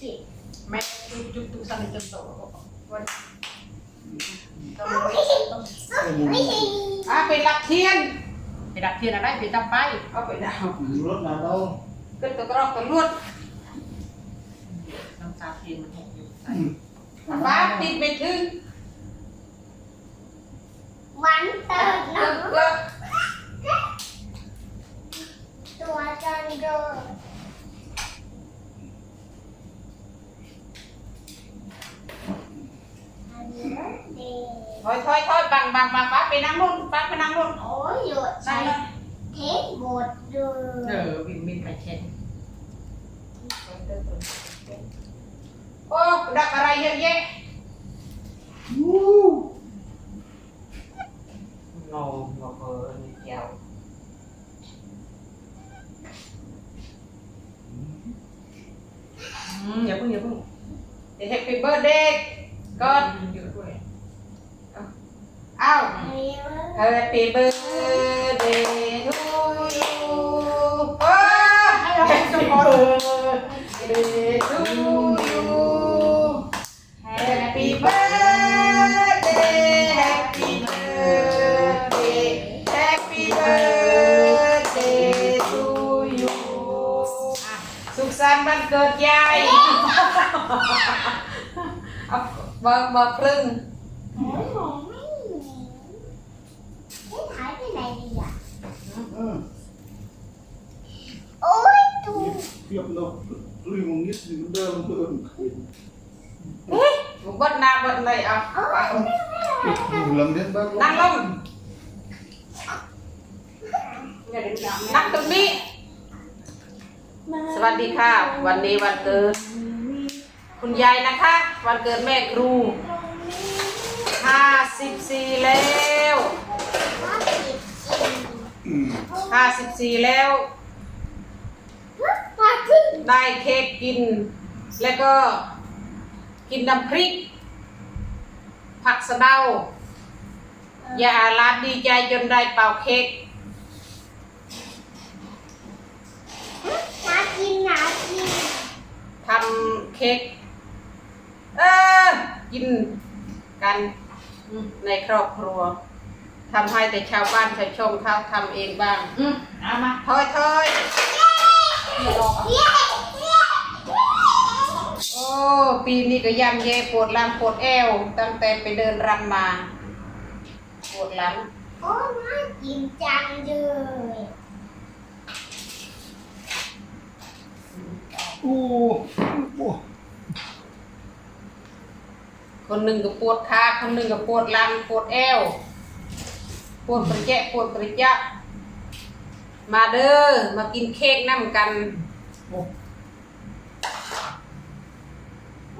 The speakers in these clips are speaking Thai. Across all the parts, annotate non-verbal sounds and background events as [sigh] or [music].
สิบแม่จุ๊บจุ๊บตุ๊กสันจนโตวันไม่ใช่อะไปรับเทียน ไปรับเทียนอะไรไปจับไปเอาไปดาว รถมาต้องขึ้นตัวกรอกตัวลวดน้ำตาเทียนมันหกอยู่ใส่ป้าติดไปถึงมันเติมเลิกน้ำเลิกตัวจันโดอันนี้เด็ก ถอยถอยถอยบังบังบังป้าไปนั่งนู่นป้าไปนั่งนู่นโอ้ยหยุดนั่ใส่งเลยเทปหมดเลเอยอวินวินไปเช็ดโอ้ดักอะไรเยอะแยะโน่โน่เออนี่แก้วอืมอย่าเพิ่งอย่าเพิ่งเดี๋ยว Happy Birthday ก่อนเย อะด้วยอ้าว อันนี้มัน Happy birthday to you โอ้ให้เราเป็นสมบูรณ์ birthday to you Happy birthday Happy birthday Happy birthday to you อ่ะสุขสันต์วันเกิดยายเอาบอกบอกครึ่ง [laughs] เทียบเราลุยมงนิดนึงเดิมเพิ่มบดนาบดเลยเอาโอ้ยอยู่ลำเลียนบ้างนั่งลงนั่งตรงนี้ สวัสดีค่ะ วันนี้วันเกิด คุณยายนะคะ วันเกิดแม่ครู54แล้วว่าผิดจริง54แล้วว่าผิด ได้เค้กกิน แล้วก็กินน้ำพริก ผักสะเดายาลาดดีใจจนได้เป่าเค้กน่ากินน่ากินทำเค้กเออกินกันในครอบครัวทำให้แต่ชาวบ้านชาวช่องเขาทำเองบ้างอืมเอามาถอยถอยโอ้ ปีนี้ก็ย่ำเย่ปวดหลังปวดแอว ตั้งแต่ไปเดินรำมา ปวดหลังโอ้น่ากินจังเลยโอ้โหคนหนึ่งก็ปวดขาคนหนึ่งก็ปวดหลังปวดแอว ปวดประแจะปวดประจะมาเด้อมากินเค้กน้ำกัน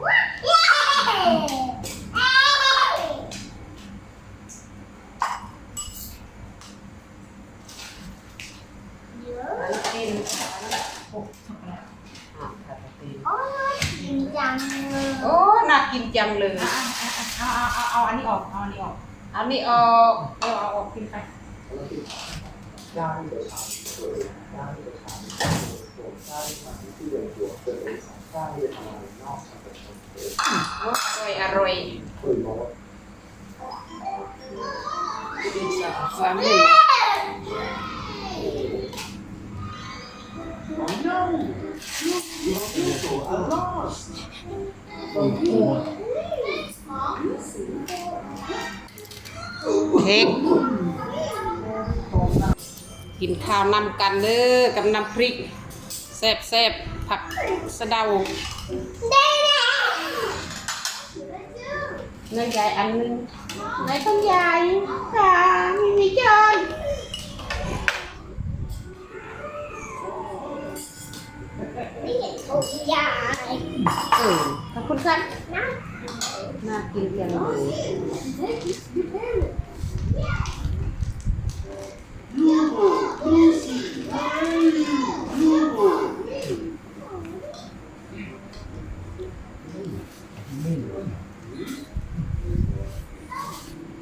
เยอะ อันกินโอ้ช็อกโกแลตอะค่ะตีน โอ้น่ากินจังเลย โอ้ น่า กินจังเลยเอาเอาเอาเอาอันนี้ออกเอาอันนี้ออกเอานี่ออกเอาเอาออกกินไปโอ้ยอร่อยอร่ เค้กกินข้าวนำกันเด้อกับน้ำพริกแซ่บแซ่บผักสะเดาเนื้อใหญ่อันนึงไหนต้องใหญ่ค่ะไม่มีจาน นะน่ากินจังเลย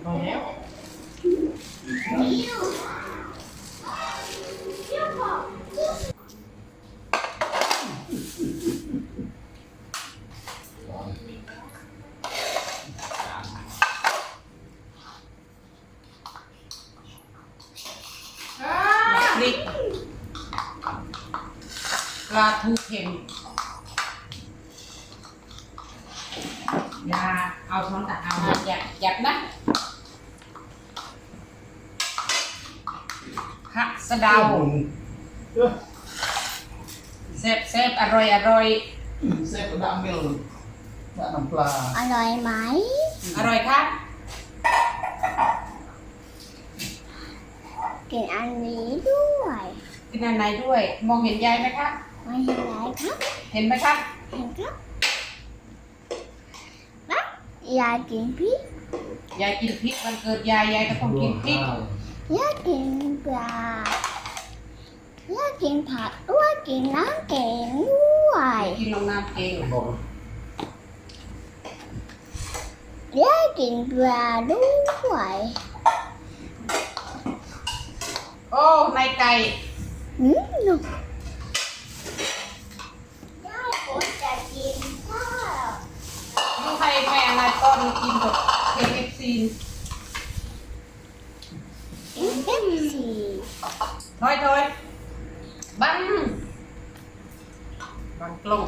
พอแล้ว เลาทูเค็มอยาเอาช้อนตักเอาอะอยากอยากนะผักสะเดาเอ้ยเซฟเซฟอร่อยอร่อยเซฟกระดังเมลน้ำปลา อร่อยไหม อร่อยครับ กินอันนี้ด้วย กินอันไหนด้วย มองเห็นยายไหมครับ ไม่เห็นไรครับเห็นไหมครับ เห็นครับนะอยากกินพริกยายกินพริกวันเกิดยายยายก็ต้องกินพริกอยากกินปลาอยากกินผักด้วยกินน้ำแกงด้วยกินลงน้ำเองบอกอยากกินปลาด้วยโอ้ในไก่อืมหนูยายผมจะกินข้าว ดูให้ แม่นายต้นกินกับเคเอฟซีกินเต็มสี่ถอยถอยบังบังกล้